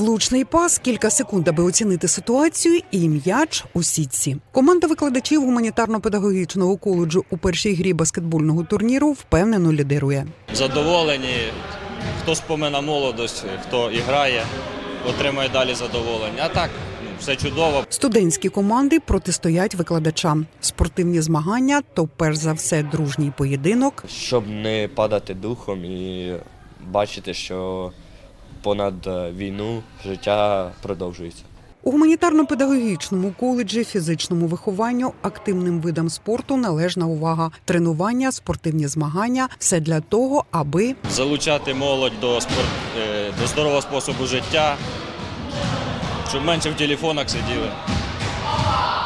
Влучний пас, кілька секунд, аби оцінити ситуацію, і м'яч у сітці. Команда викладачів гуманітарно-педагогічного коледжу у першій грі баскетбольного турніру впевнено лідирує. задоволені. Хто спомина молодость, хто і грає, отримає далі задоволення. А так, ну, все чудово. Студентські команди протистоять викладачам. Спортивні змагання то перш за все дружній поєдинок. щоб не падати духом і бачити, що понад е, війну життя продовжується. У гуманітарно-педагогічному коледжі фізичному вихованню активним видам спорту належна увага. Тренування, спортивні змагання все для того, аби Залучати молодь до, спорт, е, до здорового способу життя, щоб менше в телефонах сиділи.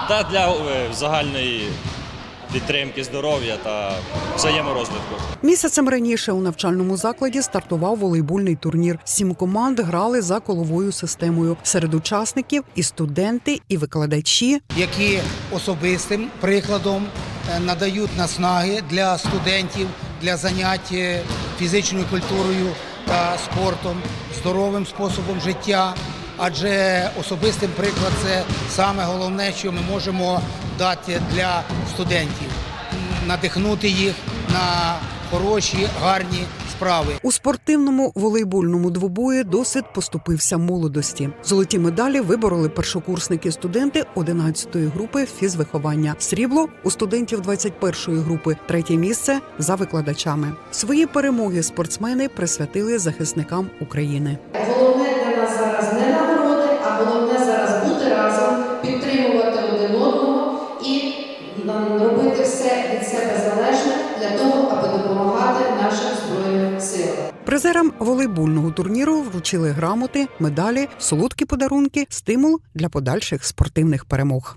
Та для е, загальної підтримки здоров'я та взаєморозвитку. Місяцем раніше у навчальному закладі стартував волейбольний турнір. Сім команд грали за коловою системою. Серед учасників і студенти, і викладачі. які особистим прикладом е, надають наснаги для студентів для занять е, фізичною культурою та спортом, здоровим способом життя. Адже особистим приклад це саме головне, що ми можемо дати для студентів, надихнути їх на хороші, гарні справи. У спортивному волейбольному двобої досвід поступився молодості. Золоті медалі вибороли першокурсники студенти 11-ї групи фізвиховання. Срібло у студентів 21-ї групи, третє місце за викладачами. Свої перемоги спортсмени присвятили захисникам України. Головне для нас зараз не нагороди, а головне зараз бути разом, робити все від себе залежне для того, аби допомагати нашим збройним силам. Призерам волейбольного турніру вручили грамоти, медалі, солодкі подарунки, стимул для подальших спортивних перемог.